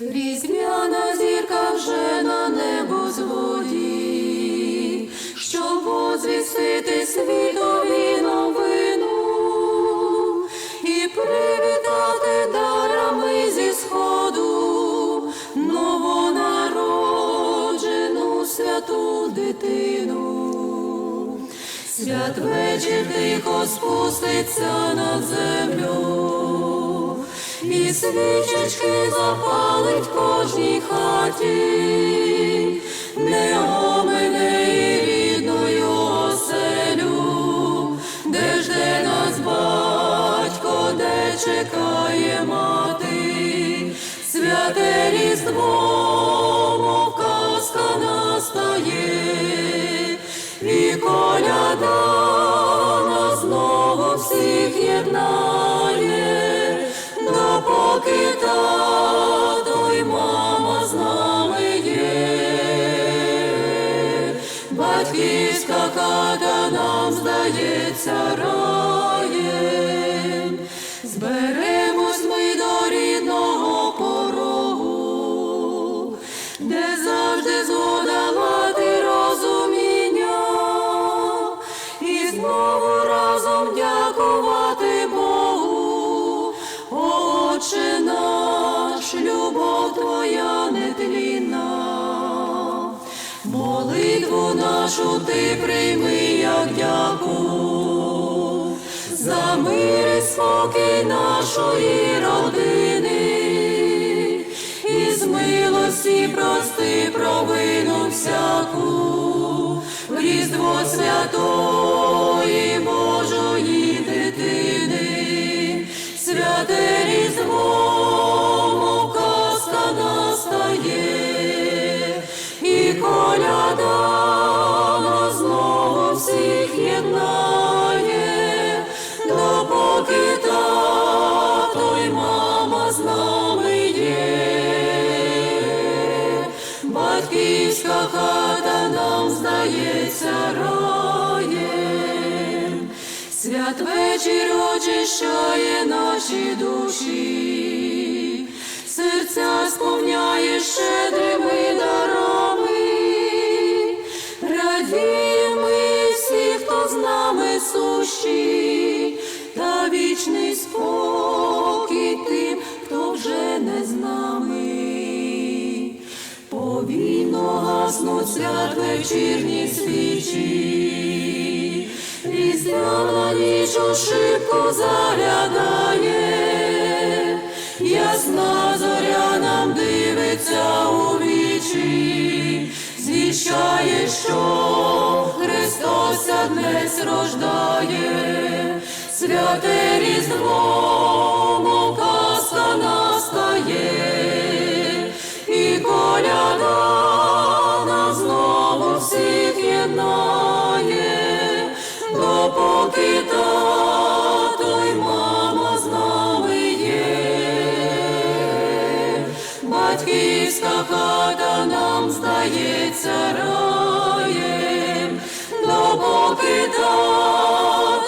Різдвяна зірка вже на небо зводі, щоб возвістити світові новину і привітати дарами зі сходу новонароджену святу дитину. Святвечір тихо спуститься на землю, і свічечки запалить в кожній хаті, не омине і рідною оселю, де жде нас батько, де чекає мати, святе різдво, казка настає, і коляда нас знову всіх єднає, допоки тато й мама з нами є. Батьківська хата нам здається раєм, зберемось ми до рідного порогу, де нетлінна. Молитву нашу ти прийми, як дяку, за мир і спокій нашої родини, і з милості прости провину всяку, в Різдво святої Батьківська хата нам здається раєм, святвечір очищає наші душі, серця сповняє щедрими дарами, радіємо всі, хто з нами сущі, та вічний спокій тим, хто вже не з нами. Гаснуть свят вечірні свічі, різдвяна ніч у шибку заглядає, ясна зоря нам дивиться у вічі, звіщає, що Христос днес рождає, святе різдво, Батьківська хата нам здається раєм, допоки тато